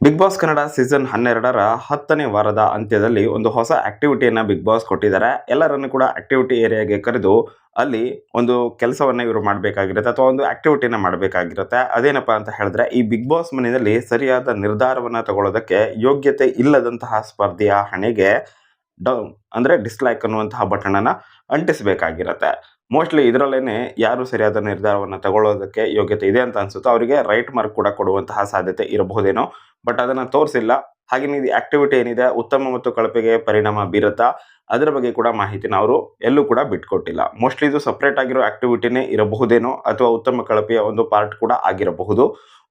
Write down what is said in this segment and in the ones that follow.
Big boss Kannada season ಹನ್ನೆರಡರ ಹತ್ತನೇ ವಾರದ ಅಂತ್ಯದಲ್ಲಿ ಒಂದು ಹೊಸ ಆಕ್ಟಿವಿಟಿಯನ್ನು ಬಿಗ್ ಬಾಸ್ ಕೊಟ್ಟಿದ್ದಾರೆ. ಎಲ್ಲರನ್ನು ಕೂಡ ಆಕ್ಟಿವಿಟಿ ಏರಿಯಾಗೆ ಕರೆದು ಅಲ್ಲಿ ಒಂದು ಕೆಲಸವನ್ನು ಇವರು ಮಾಡಬೇಕಾಗಿರುತ್ತೆ ಅಥವಾ ಒಂದು ಆಕ್ಟಿವಿಟಿನ ಮಾಡಬೇಕಾಗಿರುತ್ತೆ. ಅದೇನಪ್ಪ ಅಂತ ಹೇಳಿದ್ರೆ, ಈ ಬಿಗ್ ಬಾಸ್ ಮನೆಯಲ್ಲಿ ಸರಿಯಾದ ನಿರ್ಧಾರವನ್ನು ತಗೊಳ್ಳೋದಕ್ಕೆ ಯೋಗ್ಯತೆ ಇಲ್ಲದಂತಹ ಸ್ಪರ್ಧೆಯ ಹಣೆಗೆ ಡೌನ್ ಅಂದರೆ ಡಿಸ್ಲೈಕ್ ಅನ್ನುವಂತಹ ಬಟನನ್ನ ಅಂಟಿಸಬೇಕಾಗಿರುತ್ತೆ. ಮೋಸ್ಟ್ಲಿ ಇದರಲ್ಲೇನೆ ಯಾರು ಸರಿಯಾದ ನಿರ್ಧಾರವನ್ನು ತಗೊಳ್ಳೋದಕ್ಕೆ ಯೋಗ್ಯತೆ ಇದೆ ಅಂತ ಅನ್ಸುತ್ತೋ ಅವರಿಗೆ ರೈಟ್ ಮಾರ್ಕ್ ಕೂಡ ಕೊಡುವಂತಹ ಸಾಧ್ಯತೆ ಇರಬಹುದೇನೋ ಬಟ್ ಅದನ್ನು ತೋರಿಸಿಲ್ಲ. ಹಾಗೆಯೇ ಇದು ಆಕ್ಟಿವಿಟಿ ಏನಿದೆ, ಉತ್ತಮ ಮತ್ತು ಕಳಪೆಗೆ ಪರಿಣಾಮ ಬೀರುತ್ತಾ, ಅದರ ಬಗ್ಗೆ ಕೂಡ ಮಾಹಿತಿನ ಅವರು ಎಲ್ಲೂ ಕೂಡ ಬಿಟ್ಕೊಟ್ಟಿಲ್ಲ. ಮೋಸ್ಟ್ಲಿ ಇದು ಸಪ್ರೇಟ್ ಆಗಿರೋ ಆಕ್ಟಿವಿಟಿನೇ ಇರಬಹುದೇನೋ ಅಥವಾ ಉತ್ತಮ ಕಳಪೆಯ ಒಂದು ಪಾರ್ಟ್ ಕೂಡ ಆಗಿರಬಹುದು.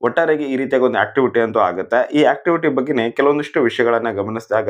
ಒಟ್ಟಾರೆಗೆ ಈ ರೀತಿಯಾಗಿ ಒಂದು ಆಕ್ಟಿವಿಟಿ ಅಂತೂ ಆಗುತ್ತೆ. ಈ ಆಕ್ಟಿವಿಟಿ ಬಗ್ಗೆನೇ ಕೆಲವೊಂದಿಷ್ಟು ವಿಷಯಗಳನ್ನು ಗಮನಿಸಿದಾಗ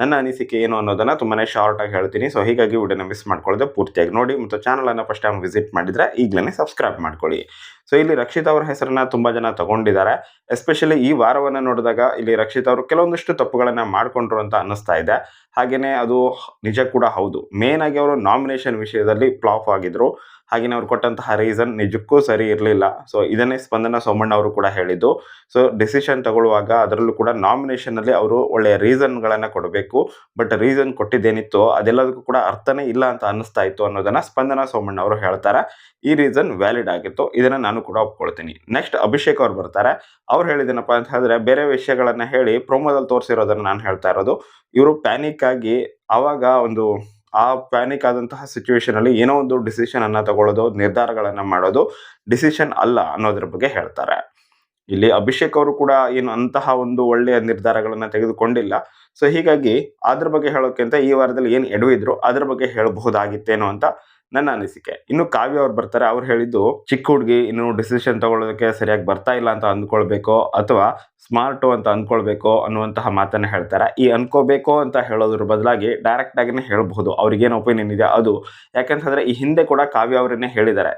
ನನ್ನ ಅನಿಸಿಕೆ ಏನು ಅನ್ನೋದನ್ನು ತುಂಬಾ ಶಾರ್ಟ್ ಆಗಿ ಹೇಳ್ತೀನಿ. ಸೊ ಹೀಗಾಗಿ ವಿಡಿಯೋನ ಮಿಸ್ ಮಾಡ್ಕೊಳ್ಳದೆ ಪೂರ್ತಿಯಾಗಿ ನೋಡಿ ಮತ್ತು ಚಾನಲನ್ನು ಫಸ್ಟ್ ಟೈಮ್ ವಿಸಿಟ್ ಮಾಡಿದರೆ ಈಗಲೇ ಸಬ್ಸ್ಕ್ರೈಬ್ ಮಾಡ್ಕೊಳ್ಳಿ. ಸೊ ಇಲ್ಲಿ ರಕ್ಷಿತ್ ಅವರ ಹೆಸರನ್ನ ತುಂಬಾ ಜನ ತಗೊಂಡಿದ್ದಾರೆ. ಎಸ್ಪೆಷಲಿ ಈ ವಾರವನ್ನ ನೋಡಿದಾಗ ಇಲ್ಲಿ ರಕ್ಷಿತ್ ಅವರು ಕೆಲವೊಂದಿಷ್ಟು ತಪ್ಪುಗಳನ್ನ ಮಾಡ್ಕೊಂಡ್ರು ಅಂತ ಅನ್ನಿಸ್ತಾ ಇದೆ. ಹಾಗೇನೆ ಅದು ನಿಜ ಕೂಡ ಹೌದು. ಮೇನ್ ಆಗಿ ಅವರು ನಾಮಿನೇಷನ್ ವಿಷಯದಲ್ಲಿ ಫ್ಲಾಪ್ ಆಗಿದ್ರು. ಹಾಗೆಯೇ ಅವ್ರು ಕೊಟ್ಟಂತಹ ರೀಸನ್ ನಿಜಕ್ಕೂ ಸರಿ ಇರಲಿಲ್ಲ. ಸೊ ಇದನ್ನೇ ಸ್ಪಂದನ ಸೋಮಣ್ಣ ಅವರು ಕೂಡ ಹೇಳಿದ್ದು. ಸೊ ಡಿಸಿಷನ್ ತಗೊಳ್ಳುವಾಗ ಅದರಲ್ಲೂ ಕೂಡ ನಾಮಿನೇಷನಲ್ಲಿ ಅವರು ಒಳ್ಳೆಯ ರೀಸನ್ಗಳನ್ನು ಕೊಡಬೇಕು. ಬಟ್ ರೀಸನ್ ಕೊಟ್ಟಿದ್ದೇನಿತ್ತು ಅದೆಲ್ಲದಕ್ಕೂ ಕೂಡ ಅರ್ಥನೇ ಇಲ್ಲ ಅಂತ ಅನ್ನಿಸ್ತಾ ಇತ್ತು ಅನ್ನೋದನ್ನ ಸ್ಪಂದನ ಸೋಮಣ್ಣ ಅವರು ಹೇಳ್ತಾರೆ. ಈ ರೀಸನ್ ವ್ಯಾಲಿಡ್ ಆಗಿತ್ತು. ಇದನ್ನ ನಾನು ಕೂಡ ಒಪ್ಕೊಳ್ತೀನಿ. ನೆಕ್ಸ್ಟ್ ಅಭಿಷೇಕ್ ಅವ್ರು ಬರ್ತಾರೆ. ಅವ್ರು ಹೇಳಿದೇನಪ್ಪ ಅಂತ ಹೇಳಿದ್ರೆ ಬೇರೆ ವಿಷಯಗಳನ್ನ ಹೇಳಿ ಪ್ರೋಮೋದಲ್ಲಿ ತೋರಿಸಿರೋದನ್ನ ನಾನು ಹೇಳ್ತಾ ಇರೋದು. ಇವರು ಪ್ಯಾನಿಕ್ ಆಗಿ ಆವಾಗ ಒಂದು ಆ ಪ್ಯಾನಿಕ್ ಆದಂತಹ ಸಿಚುವೇಶನ್ ಅಲ್ಲಿ ಏನೋ ಒಂದು ಡಿಸಿಷನ್ ಅನ್ನ ತಗೊಳ್ಳೋದು, ನಿರ್ಧಾರಗಳನ್ನ ಮಾಡೋದು ಡಿಸಿಷನ್ ಅಲ್ಲ ಅನ್ನೋದ್ರ ಬಗ್ಗೆ ಹೇಳ್ತಾರೆ. ಇಲ್ಲಿ ಅಭಿಷೇಕ್ ಅವರು ಕೂಡ ಏನು ಅಂತಹ ಒಂದು ಒಳ್ಳೆಯ ನಿರ್ಧಾರಗಳನ್ನ ತೆಗೆದುಕೊಂಡಿಲ್ಲ. ಸೊ ಹೀಗಾಗಿ ಅದ್ರ ಬಗ್ಗೆ ಹೇಳೋಕ್ಕಿಂತ ಈ ವಾರದಲ್ಲಿ ಏನು ಎಡವಿದ್ರು ಅದ್ರ ಬಗ್ಗೆ ಹೇಳಬಹುದಾಗಿತ್ತೇನೋ ಅಂತ ನನ್ನ ಅನಿಸಿಕೆ. ಇನ್ನು ಕಾವ್ಯ ಅವ್ರು ಬರ್ತಾರೆ, ಅವ್ರು ಹೇಳಿದ್ದು ಚಿಕ್ಕ ಹುಡುಗಿ ಇನ್ನು ಡಿಸಿಷನ್ ತಗೊಳ್ಳೋದಕ್ಕೆ ಸರಿಯಾಗಿ ಬರ್ತಾ ಇಲ್ಲ ಅಂತ ಅಂದ್ಕೊಳ್ಬೇಕು ಅಥವಾ ಸ್ಮಾರ್ಟು ಅಂತ ಅಂದ್ಕೊಳ್ಬೇಕು ಅನ್ನುವಂತಹ ಮಾತನ್ನ ಹೇಳ್ತಾರೆ. ಈ ಅನ್ಕೋಬೇಕು ಅಂತ ಹೇಳೋದ್ರ ಬದಲಾಗಿ ಡೈರೆಕ್ಟ್ ಆಗಿನೇ ಹೇಳಬಹುದು. ಅವ್ರಿಗೇನು ಒಪಿನಿಯನ್ ಇದೆ? ಅದು. ಯಾಕಂತಂದ್ರೆ ಈ ಹಿಂದೆ ಕೂಡ ಕಾವ್ಯ ಅವರನ್ನೇ ಹೇಳಿದ್ದಾರೆ.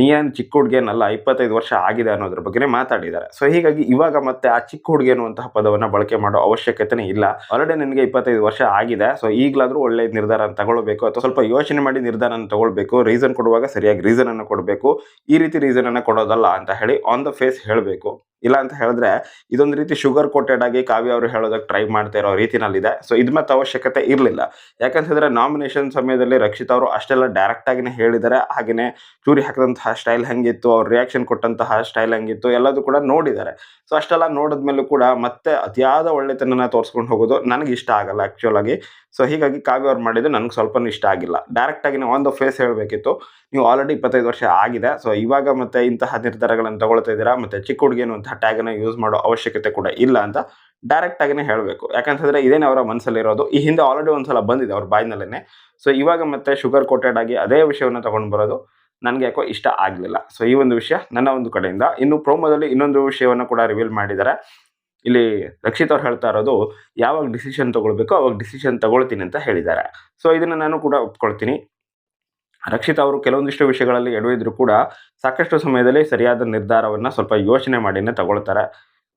ನೀನ್ ಚಿಕ್ಕ ಹುಡುಗೇನಲ್ಲ ಇಪ್ಪತ್ತೈದು ವರ್ಷ ಆಗಿದೆ ಅನ್ನೋದ್ರ ಬಗ್ಗೆ ಮಾತಾಡಿದ್ದಾರೆ. ಸೊ ಹೀಗಾಗಿ ಇವಾಗ ಮತ್ತೆ ಆ ಚಿಕ್ಕ ಹುಡುಗಿ ಅನ್ನುವಂತಹ ಪದವನ್ನು ಬಳಕೆ ಮಾಡೋ ಅವಶ್ಯಕತೆನೇ ಇಲ್ಲ. ಆಲ್ರೆಡಿ ನಿನಗೆ ಇಪ್ಪತ್ತೈದು ವರ್ಷ ಆಗಿದೆ. ಸೊ ಈಗಲಾದರೂ ಒಳ್ಳೆ ನಿರ್ಧಾರ ತಗೊಳ್ಬೇಕು ಅಥವಾ ಸ್ವಲ್ಪ ಯೋಚನೆ ಮಾಡಿ ನಿರ್ಧಾರ ತಗೊಳ್ಬೇಕು. ರೀಸನ್ ಕೊಡುವಾಗ ಸರಿಯಾಗಿ ರೀಸನ್ ಅನ್ನು ಕೊಡಬೇಕು. ಈ ರೀತಿ ರೀಸನ್ ಅನ್ನು ಕೊಡೋದಲ್ಲ ಅಂತ ಹೇಳಿ ಆನ್ ದ ಫೇಸ್ ಹೇಳಬೇಕು. ಇಲ್ಲ ಅಂತ ಹೇಳಿದ್ರೆ ಇದೊಂದು ರೀತಿ ಶುಗರ್ ಕೋಟೆಡ್ ಆಗಿ ಕಾವ್ಯ ಅವರು ಹೇಳೋದಕ್ಕೆ ಟ್ರೈ ಮಾಡ್ತಾ ಇರೋ ರೀತಿನಲ್ಲಿದೆ. ಸೊ ಇದ್ ಮತ್ತೆ ಅವಶ್ಯಕತೆ ಇರಲಿಲ್ಲ. ಯಾಕಂತಂದ್ರೆ ನಾಮಿನೇಷನ್ ಸಮಯದಲ್ಲಿ ರಕ್ಷಿತ್ ಅವರು ಅಷ್ಟೆಲ್ಲ ಡೈರೆಕ್ಟ್ ಆಗಿನೇ ಹೇಳಿದ್ದಾರೆ. ಹಾಗೆಯೇ ಚೂರಿ ಹಾಕಿದಂತಹ ಸ್ಟೈಲ್ ಹೆಂಗಿತ್ತು, ಅವ್ರ ರಿಯಾಕ್ಷನ್ ಕೊಟ್ಟಂತಹ ಸ್ಟೈಲ್ ಹೆಂಗಿತ್ತು ಎಲ್ಲದೂ ಕೂಡ ನೋಡಿದ್ದಾರೆ. ಸೊ ಅಷ್ಟೆಲ್ಲ ನೋಡಿದ್ಮೇಲೂ ಕೂಡ ಮತ್ತೆ ಅತಿಯಾದ ಒಳ್ಳೆತನ ತೋರಿಸ್ಕೊಂಡು ಹೋಗೋದು ನನಗೆ ಇಷ್ಟ ಆಗಲ್ಲ ಆ್ಯಕ್ಚುಲ್ ಆಗಿ. ಸೊ ಹೀಗಾಗಿ ಕಾವ್ಯ ಅವ್ರು ಮಾಡಿದ್ದು ನನಗೆ ಸ್ವಲ್ಪ ಇಷ್ಟ ಆಗಿಲ್ಲ. ಡೈರೆಕ್ಟ್ ಆಗಿ ಆನ್ ದ ಫೇಸ್ ಹೇಳಬೇಕಿತ್ತು. ನೀವು ಆಲ್ರೆಡಿ ಇಪ್ಪತ್ತೈದು ವರ್ಷ ಆಗಿದೆ. ಸೊ ಇವಾಗ ಮತ್ತೆ ಇಂತಹ ನಿರ್ಧಾರಗಳನ್ನು ತಗೊಳ್ತಾ ಇದ್ದೀರಾ? ಮತ್ತೆ ಚಿಕ್ಕ ಹುಡುಗಿ ಅನ್ನುವಂತಹ ಟ್ಯಾಗನ್ನು ಯೂಸ್ ಮಾಡೋ ಅವಶ್ಯಕತೆ ಕೂಡ ಇಲ್ಲ ಅಂತ ಡೈರೆಕ್ಟ್ ಆಗಿನೇ ಹೇಳಬೇಕು. ಯಾಕಂತಂದರೆ ಇದೇನೇ ಅವರ ಮನಸ್ಸಲ್ಲಿರೋದು ಈ ಹಿಂದೆ ಆಲ್ರೆಡಿ ಒಂದ್ಸಲ ಬಂದಿದೆ ಅವ್ರ ಬಾಯಿನಲ್ಲೇ ಸೊ ಇವಾಗ ಮತ್ತೆ ಶುಗರ್ ಕೋಟೆಡ್ ಆಗಿ ಅದೇ ವಿಷಯವನ್ನು ತಗೊಂಡು ಬರೋದು ನನಗೆ ಯಾಕೋ ಇಷ್ಟ ಆಗಲಿಲ್ಲ. ಸೊ ಈ ಒಂದು ವಿಷಯ ನನ್ನ ಒಂದು ಕಡೆಯಿಂದ. ಇನ್ನು ಪ್ರೋಮೋದಲ್ಲಿ ಇನ್ನೊಂದು ವಿಷಯವನ್ನು ಕೂಡ ರಿವೀಲ್ ಮಾಡಿದ್ದಾರೆ. ಇಲ್ಲಿ ರಕ್ಷಿತ್ ಅವ್ರು ಹೇಳ್ತಾ ಇರೋದು, ಯಾವಾಗ ಡಿಸಿಷನ್ ತೊಗೊಳ್ಬೇಕು ಅವಾಗ ಡಿಸಿಷನ್ ತಗೊಳ್ತೀನಿ ಅಂತ ಹೇಳಿದ್ದಾರೆ. ಸೊ ಇದನ್ನು ನಾನು ಕೂಡ ಒಪ್ಕೊಳ್ತೀನಿ. ರಕ್ಷಿತ್ ಅವರು ಕೆಲವೊಂದಿಷ್ಟು ವಿಷಯಗಳಲ್ಲಿ ಎಡವಿದ್ರು ಕೂಡ ಸಾಕಷ್ಟು ಸಮಯದಲ್ಲಿ ಸರಿಯಾದ ನಿರ್ಧಾರವನ್ನು ಸ್ವಲ್ಪ ಯೋಚನೆ ಮಾಡಿನೇ ತಗೊಳ್ತಾರೆ.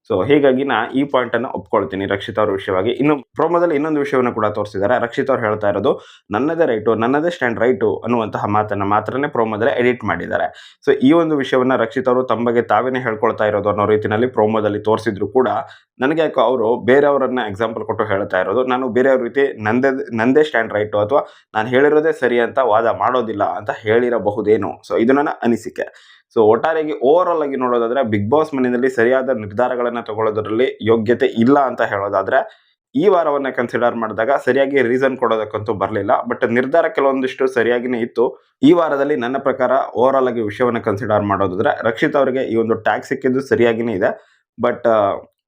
ಸೊ ಹೀಗಾಗಿ ನಾ ಈ ಪಾಯಿಂಟ್ ಅನ್ನು ಒಪ್ಕೊಳ್ತೀನಿ ರಕ್ಷಿತ್ ಅವ್ರ ವಿಷಯವಾಗಿ. ಇನ್ನು ಪ್ರೋಮೋದಲ್ಲಿ ಇನ್ನೊಂದು ವಿಷಯವನ್ನು ಕೂಡ ತೋರಿಸಿದ್ದಾರೆ. ರಕ್ಷಿತ್ ಅವ್ರು ಹೇಳ್ತಾ ಇರೋದು, ನನ್ನದೇ ರೈಟು ನನ್ನದೇ ಸ್ಟ್ಯಾಂಡ್ ರೈಟು ಅನ್ನುವಂತಹ ಮಾತನ್ನು ಮಾತ್ರನೇ ಪ್ರೋಮೋದಲ್ಲಿ ಎಡಿಟ್ ಮಾಡಿದ್ದಾರೆ. ಸೊ ಈ ಒಂದು ವಿಷಯವನ್ನು ರಕ್ಷಿತ್ ಅವರು ತಮ್ಮಗೆ ತಾವೇನೇ ಹೇಳ್ಕೊಳ್ತಾ ಇರೋದು ಅನ್ನೋ ರೀತಿಯಲ್ಲಿ ಪ್ರೋಮೋದಲ್ಲಿ ತೋರಿಸಿದ್ರು ಕೂಡ, ನನಗೆ ಯಾಕೋ ಅವರು ಬೇರೆಯವರನ್ನ ಎಕ್ಸಾಂಪಲ್ ಕೊಟ್ಟು ಹೇಳ್ತಾ ಇರೋದು, ನಾನು ಬೇರೆಯವ್ರ ರೀತಿ ನಂದೇ ನಂದೇ ಸ್ಟ್ಯಾಂಡ್ ರೈಟು ಅಥವಾ ನಾನು ಹೇಳಿರೋದೇ ಸರಿ ಅಂತ ವಾದ ಮಾಡೋದಿಲ್ಲ ಅಂತ ಹೇಳಿರಬಹುದೇನೋ. ಸೊ ಇದು ನನ್ನ ಅನಿಸಿಕೆ. ಸೊ ಒಟ್ಟಾರೆಯಾಗಿ ಓವರ್ ಆಲ್ ಆಗಿ ನೋಡೋದಾದ್ರೆ ಬಿಗ್ ಬಾಸ್ ಮನೆಯಲ್ಲಿ ಸರಿಯಾದ ನಿರ್ಧಾರಗಳನ್ನು ತಗೊಳ್ಳೋದ್ರಲ್ಲಿ ಯೋಗ್ಯತೆ ಇಲ್ಲ ಅಂತ ಹೇಳೋದಾದ್ರೆ, ಈ ವಾರವನ್ನ ಕನ್ಸಿಡರ್ ಮಾಡಿದಾಗ ಸರಿಯಾಗಿ ರೀಸನ್ ಕೊಡೋದಕ್ಕಂತೂ ಬರಲಿಲ್ಲ. ಬಟ್ ನಿರ್ಧಾರ ಕೆಲವೊಂದಿಷ್ಟು ಸರಿಯಾಗಿನೇ ಇತ್ತು. ಈ ವಾರದಲ್ಲಿ ನನ್ನ ಪ್ರಕಾರ ಓವರ್ ಆಲ್ ಆಗಿ ವಿಷಯವನ್ನು ಕನ್ಸಿಡರ್ ಮಾಡೋದಾದ್ರೆ ರಕ್ಷಿತ್ ಅವರಿಗೆ ಈ ಒಂದು ಟ್ಯಾಗ್ ಸಿಕ್ಕಿದ್ದು ಸರಿಯಾಗಿನೇ ಇದೆ. ಬಟ್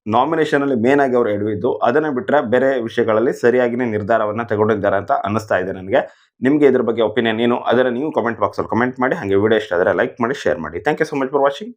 ನಾಮಿನೇಷನ್ ಅಲ್ಲಿ ಮೇನ್ ಆಗಿ ಅವರು ಎಡವಿದ್ದು ಅದನ್ನ ಬಿಟ್ಟರೆ ಬೇರೆ ವಿಷಯಗಳಲ್ಲಿ ಸರಿಯಾಗಿನೇ ನಿರ್ಧಾರವನ್ನು ತಗೊಂಡಿದ್ದಾರೆ ಅಂತ ಅನ್ನಿಸ್ತಾ ಇದೆ ನನಗೆ. ನಿಮಗೆ ಇದ್ರ ಬಗ್ಗೆ ಒಪಿನಿಯನ್ ಏನು ಅದರ ನೀವು ಕಮೆಂಟ್ ಬಾಕ್ಸಲ್ಲಿ ಕಮೆಂಟ್ ಮಾಡಿ, ಹಾಗೆ ವಿಡಿಯೋ ಇಷ್ಟ ಆದರೆ ಲೈಕ್ ಮಾಡಿ ಶೇರ್ ಮಾಡಿ. Thank you so much for watching